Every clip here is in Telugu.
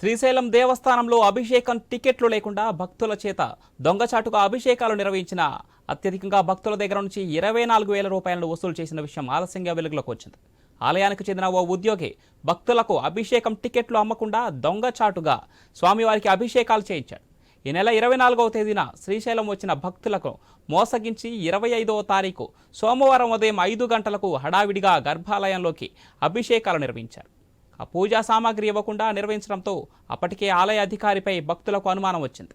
శ్రీశైలం దేవస్థానంలో అభిషేకం టికెట్లు లేకుండా భక్తుల చేత దొంగచాటుగా అభిషేకాలు నిర్వహించిన అత్యధికంగా భక్తుల దగ్గర నుంచి ఇరవై నాలుగు వేల రూపాయలను వసూలు చేసిన విషయం ఆలస్యంగా వెలుగులోకి వచ్చింది. ఆలయానికి చెందిన ఓ ఉద్యోగి భక్తులకు అభిషేకం టికెట్లు అమ్మకుండా దొంగచాటుగా స్వామివారికి అభిషేకాలు చేయించాడు. ఈ నెల ఇరవై నాలుగవ తేదీన శ్రీశైలం వచ్చిన భక్తులకు మోసగించి ఇరవై ఐదవ తారీఖు సోమవారం ఉదయం ఐదు గంటలకు హడావిడిగా గర్భాలయంలోకి అభిషేకాలు నిర్వహించారు. ఆ పూజా సామాగ్రి ఇవ్వకుండా నిర్వహించడంతో అప్పటికే ఆలయ అధికారిపై భక్తులకు అనుమానం వచ్చింది.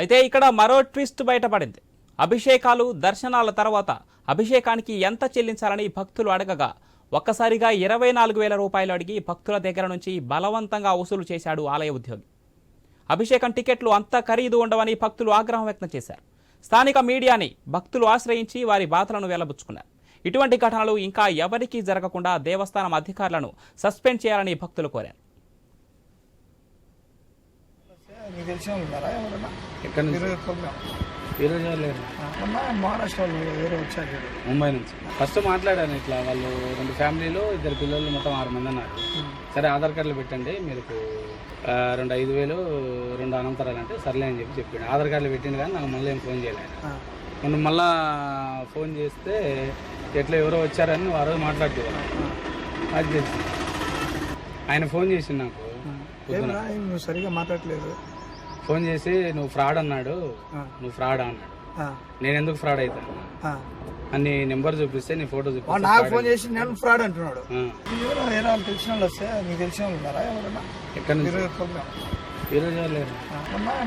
అయితే ఇక్కడ మరో ట్విస్ట్ బయటపడింది. అభిషేకాలు దర్శనాల తర్వాత అభిషేకానికి ఎంత చెల్లించాలని భక్తులు అడగగా ఒక్కసారిగా ఇరవై నాలుగు వేల రూపాయలు అడిగి భక్తుల దగ్గర నుంచి బలవంతంగా వసూలు చేశాడు ఆలయ ఉద్యోగి. అభిషేకం టికెట్లు అంత ఖరీదు ఉండవని భక్తులు ఆగ్రహం వ్యక్తం చేశారు. స్థానిక మీడియాని భక్తులు ఆశ్రయించి వారి బాధలను వెలబుచ్చుకున్నారు. ఇటువంటి ఘటనలు ఇంకా ఎవరికీ జరగకుండా దేవస్థానం అధికారులను సస్పెండ్ చేయాలని భక్తులు కోరారు. మీకు తెలిసిన వాళ్ళు ఉన్నారా ఎవరన్నా? ఎక్కడి నుంచి? ఈరోజు ప్రోగ్రామ్ ఈరోజు ఎవరు లేరు. మొన్న మహారాష్ట్ర వాళ్ళు ఎవరో వచ్చారు. ముంబై నుంచి. ఫస్ట్ మాట్లాడాను ఇట్లా వాళ్ళు రెండు ఫ్యామిలీలు ఇద్దరు పిల్లలు మొత్తం ఆరు మంది అన్నారు. సరే ఆధార్ కార్డులు పెట్టండి మీరు ఆ, రెండు ఐదు వేలు రెండు అనంతరాలు అంటే సర్లే అని చెప్పి చెప్పిండు. ఆధార్ కార్డులు పెట్టిండు కానీ నాకు మళ్ళీ ఏం ఫోన్ చేయలేదు ఆ, మొన్న మళ్ళా ఫోన్ చేస్తే ఎట్లా ఎవరో వచ్చారని ఆ రోజు మాట్లాడుతున్నారు. అది చేసి ఆయన ఫోన్ చేసిండు నాకు. సరిగా మాట్లాడలేదు ఫోన్ చేసి నువ్వు ఫ్రాడ్ అన్నాడు. నువ్వు ఫ్రాడ్? అన్నాడు. నేను ఎందుకు ఫ్రాడ్ అవుతాను. అని నెంబర్ చూపిస్తే నీ ఫోటో చూపిస్తే నాకు ఫోన్ చేసి నేను ఫ్రాడ్ అంటున్నాడు. తెలిసిన వాళ్ళు వస్తే మీకు తెలిసిన వాళ్ళు ఉన్నారా ఎక్కడి నుంచి? ఈరోజు లేరు?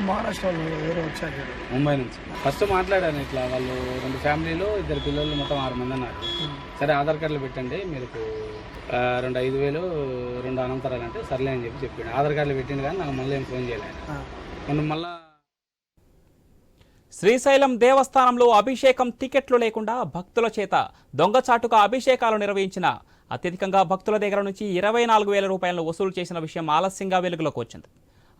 మహారాష్ట్ర వాళ్ళు ఎవరో వచ్చారు చూడు. ముంబై నుంచి. ఫస్ట్ మాట్లాడాను ఇట్లా వాళ్ళు రెండు ఫ్యామిలీలు ఇద్దరు పిల్లలు మొత్తం ఆరు మంది అన్నారు. సరే ఆధార్ కార్డులు పెట్టండి మీరు ఆ, రెండు ఐదు వేలు రెండు అనంతరాలు అంటే సర్లే అని చెప్పి చెప్పిండు. ఆధార్ కార్డులు పెట్టిండు కానీ నాకు మళ్ళీ ఏం ఫోన్ చేయలేదు. మళ్ళా శ్రీశైలం దేవస్థానంలో అభిషేకం టికెట్లు లేకుండా భక్తుల చేత దొంగచాటుగా అభిషేకాలు నిర్వహించిన అత్యధికంగా భక్తుల దగ్గర నుంచి ఇరవై నాలుగు వేల రూపాయలను వసూలు చేసిన విషయం ఆలస్యంగా వెలుగులోకి వచ్చింది.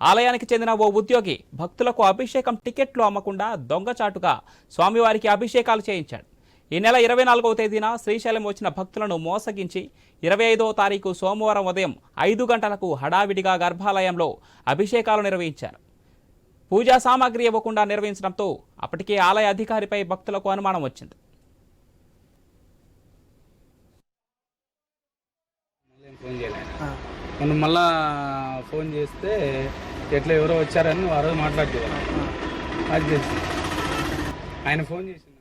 ఆలయానికి చెందిన ఓ ఉద్యోగి భక్తులకు అభిషేకం టికెట్లు అమ్మకుండా దొంగచాటుగా స్వామివారికి అభిషేకాలు చేయించాడు. ఈ నెల ఇరవై నాలుగవ తేదీన శ్రీశైలం వచ్చిన భక్తులను మోసగించి ఇరవై ఐదవ తారీఖు సోమవారం ఉదయం ఐదు గంటలకు హడావిడిగా గర్భాలయంలో అభిషేకాలు నిర్వహించారు. పూజా సామాగ్రి ఇవ్వకుండా నిర్వహించడంతో అప్పటికే ఆలయ అధికారిపై భక్తులకు అనుమానం వచ్చింది. మొన్న మళ్ళా ఫోన్ చేస్తే ఎట్లా ఎవరో వచ్చారని రోజు మాట్లాడుతున్నారు. అది చేసి. ఆయన ఫోన్ చేసిండు